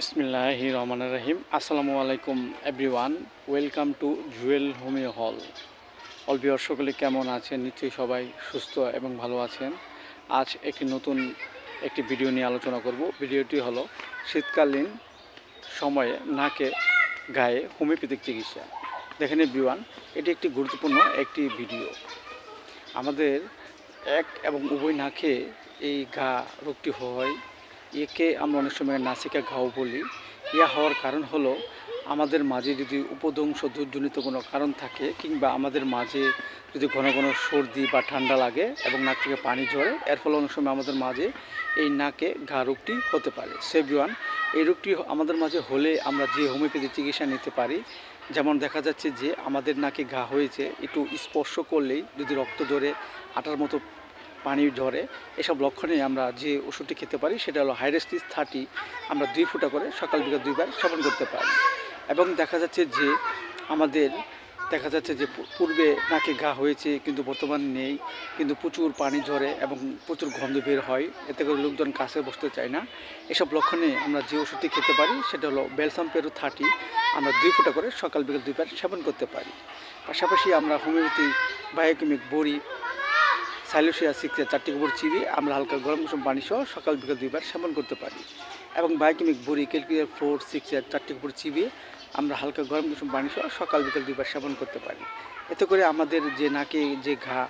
বিসমিল্লাহ রহমান রহিম আসসালামু আলাইকুম everyone welcome to Jewel homeo hall all বিয়ার সকলে কেমন আছেন? নিশ্চয়ই সবাই সুস্থ এবং ভালো আছেন। আজ একটি নতুন একটি ভিডিও নিয়ে আলোচনা করব। ভিডিওটি হলো শীতকালীন সময়ে নাকে, গায়ে হোমিওপ্যাথিক চিকিৎসা। দেখেন বিওয়ান এটি একটি গুরুত্বপূর্ণ একটি ভিডিও আমাদের এক এবং উভয় নাকে এই ঘা রোগটি হয়। একে আমরা অনেক সময় নাসিকা ঘাও বলি। ইয়া হওয়ার কারণ হলো, আমাদের মাঝে যদি উপদংশ দুর্জনিত কোনো কারণ থাকে, কিংবা আমাদের মাঝে যদি ঘন ঘন সর্দি বা ঠান্ডা লাগে এবং নাক থেকে পানি ঝরে, এর ফলে অনেক সময় আমাদের মাঝে এই নাকে ঘা রোগটি হতে পারে। সেভিওয়ান এই রোগটি আমাদের মাঝে হলে আমরা যে হোমিওপ্যাথি চিকিৎসা নিতে পারি, যেমন দেখা যাচ্ছে যে আমাদের নাকে ঘা হয়েছে, একটু স্পর্শ করলেই যদি রক্ত ধরে আটার মতো পানি ঝরে এসব লক্ষণে আমরা যে ওষুধটি খেতে পারি সেটা হলো হাইরেস্টিস থার্টি আমরা দুই ফুটা করে সকাল বিকাল দুইবার সেবন করতে পারি। এবং দেখা যাচ্ছে যে আমাদের দেখা যাচ্ছে যে পূর্বে নাকে ঘা হয়েছে কিন্তু বর্তমান নেই, কিন্তু প্রচুর পানি ঝরে এবং প্রচুর গন্ধ বের হয়, এতে করে লোকজন কাছে বসতে চায় না। এসব লক্ষণে আমরা যে ওষুধটি খেতে পারি সেটা হলো বেলসাম পেরো থার্টি আমরা দুই ফুটা করে সকাল বিকাল দুইবার সেবন করতে পারি। পাশাপাশি আমরা হোমিওপ্যাথি বায়োকেমিক বড়ি সাইলোসিয়া সিক্সে চারটি গোবর চিবিয়ে আমরা হালকা গরম গরম পানি সহ সকাল বিকাল দুইবার সেবন করতে পারি। এবং বায়োকেমিক বড়ি ক্যালকুলিয়ার ফোর সিক্সের চারটি গোবর চিবিয়ে আমরা হালকা গরম কুসুম পানি সহ সকাল বিকাল দুইবার সেবন করতে পারি। এতে করে আমাদের যে নাকে যে ঘা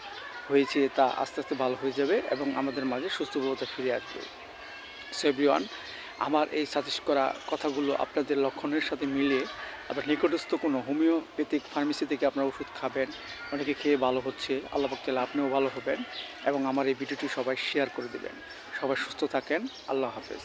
হয়েছে তা আস্তে আস্তে ভালো হয়ে যাবে এবং আমাদের মাঝে সুস্থভাবতা ফিরে আসবে। সেভিওয়ান আমার এই সাজেস্ট করা কথাগুলো আপনাদের লক্ষণের সাথে মিলে আবার নিকটস্থ কোনো হোমিওপ্যাথিক ফার্মেসি থেকে আপনারা ওষুধ খাবেন, অনেকে খেয়ে ভালো হচ্ছে, আল্লাহ চাইলে আপনিও ভালো হবেন এবং আমার এই ভিডিওটি সবাই শেয়ার করে দেবেন। সবাই সুস্থ থাকেন, আল্লাহ হাফেজ।